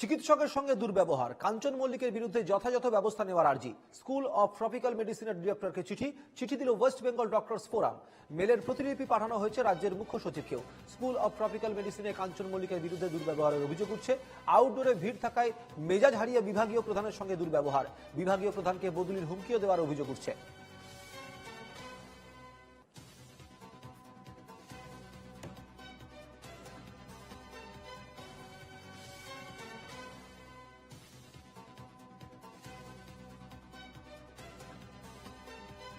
চিকিৎসকের সঙ্গে দুর্ব্যবহার। কাঞ্চন মল্লিকের বিরুদ্ধে যথাযথ ব্যবস্থা নেওয়ার আর্জি। স্কুল অফ ট্রপিক্যাল মেডিসিনের ডিরেক্টরকে চিঠি। চিঠি দিল ওয়েস্ট বেঙ্গল ডক্টরস ফোরাম। মেলের প্রতিলিপি পাঠানো হয়েছে রাজ্যের মুখ্য সচিবকেও। স্কুল অফ ট্রপিক্যাল মেডিসিনে কাঞ্চন মল্লিকের বিরুদ্ধে দুর্ব্যবহারের অভিযোগ উঠছে। আউটডোরে ভিড় থাকায় মেজাজ হারিয়ে বিভাগীয় প্রধানের সঙ্গে দুর্ব্যবহার। বিভাগীয় প্রধানকে বদলির হুমকিও দেওয়ার অভিযোগ উঠছে।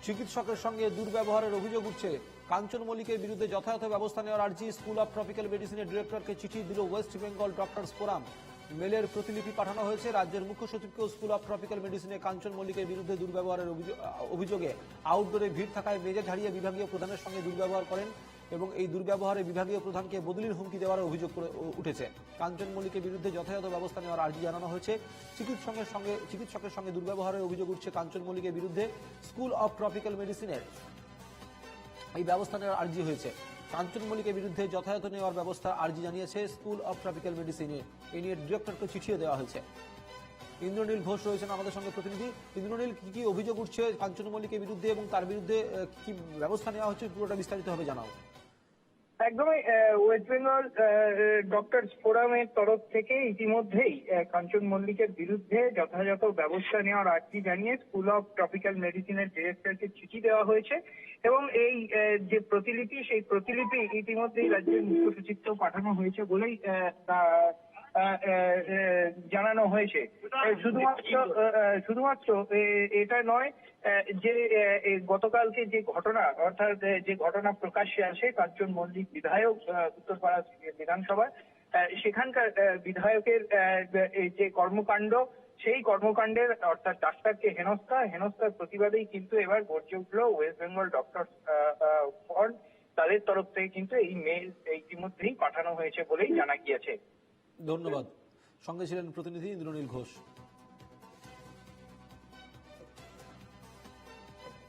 চিকিৎসকের সঙ্গে দুর্ব্যবহারের অভিযোগ উঠছে। কাঞ্চন মল্লিকের বিরুদ্ধে যথাযথ ব্যবস্থা নেওয়ার আর্জি স্কুল অব ট্রপিক্যাল মেডিসিনের ডিরেক্টরকে চিঠি দিল ওয়েস্ট বেঙ্গল ডক্টর ফোরাম। মেলের প্রতিলিপি পাঠানো হয়েছে। রাজ্যের মুখ্য সচিবকেও স্কুল অফ ট্রপিক্যাল মেডিসিনে কাঞ্চন মল্লিকের বিরুদ্ধে দুর্ব্যবহারের অভিযোগ- আউটডোরে ভিড় থাকায় মেজে ঝাড়িয়ে বিভাগীয় প্রধানের সঙ্গে দুর্ব্যবহার করেন এবং এই দুর্ব্যবহারে বিভাগীয় প্রধানকে বদলির হুমকি দেওয়ার অভিযোগ উঠেছে। কাঞ্চন মল্লিকের বিরুদ্ধে যথাযথ ব্যবস্থা নেওয়ার আর্জি জানানো হয়েছে। চিকিৎসকের সঙ্গে চিকিৎসকের সঙ্গে দুর্ব্যবহারের অভিযোগ উঠছে কাঞ্চন মল্লিকের বিরুদ্ধে। স্কুল অফ ট্রপিক্যাল মেডিসিনের এই ব্যবস্থা নেওয়ার আর্জি হয়েছে। কাঞ্চন মল্লিকের বিরুদ্ধে যথাযথ নেওয়ার ব্যবস্থা আর্জি জানিয়েছে স্কুল অব ট্রপিক্যাল মেডিসিনে। এ নিয়ে ডিরেক্টরকে চিঠিও দেওয়া হয়েছে। ইন্দ্রনীল ঘোষ রয়েছেন আমাদের সঙ্গে প্রতিনিধি। ইন্দ্রনীল, কি কি অভিযোগ উঠছে কাঞ্চন মল্লিকের বিরুদ্ধে এবং তার বিরুদ্ধে কি ব্যবস্থা নেওয়া হচ্ছে পুরোটা বিস্তারিতভাবে জানাও। একদমই ওয়েস্ট বেঙ্গল ডক্টর ফোরামের তরফ থেকে ইতিমধ্যেই কাঞ্চন মল্লিকের বিরুদ্ধে যথাযথ ব্যবস্থা নেওয়ার আর্জি জানিয়ে স্কুল অফ ট্রপিক্যাল মেডিসিনের ডিরেক্টরকে চিঠি দেওয়া হয়েছে এবং এই যে প্রতিলিপি, সেই প্রতিলিপি ইতিমধ্যেই রাজ্যের মুখ্য সচিবকেও পাঠানো হয়েছে বলেই জানানো হয়েছে। শুধুমাত্র শুধুমাত্র এটা নয় যে গতকালকে যে ঘটনা, অর্থাৎ যে ঘটনা প্রকাশ্যে আসে কাঞ্চন মল্লিক বিধায়ক উত্তরপাড়া বিধানসভায় সেখানকার বিধায়কের যে কর্মকাণ্ড, সেই কর্মকাণ্ডের, অর্থাৎ ডাক্তারকে হেনস্থা, হেনস্থার প্রতিবাদেই কিন্তু এবার গর্জে উঠল ওয়েস্ট বেঙ্গল ডক্টর তাদের তরফ থেকে কিন্তু এই মেল ইতিমধ্যেই পাঠানো হয়েছে বলেই জানা গিয়েছে। ধন্যবাদ। সঙ্গে ছিলেন প্রতিনিধি ইন্দ্রনীল ঘোষ।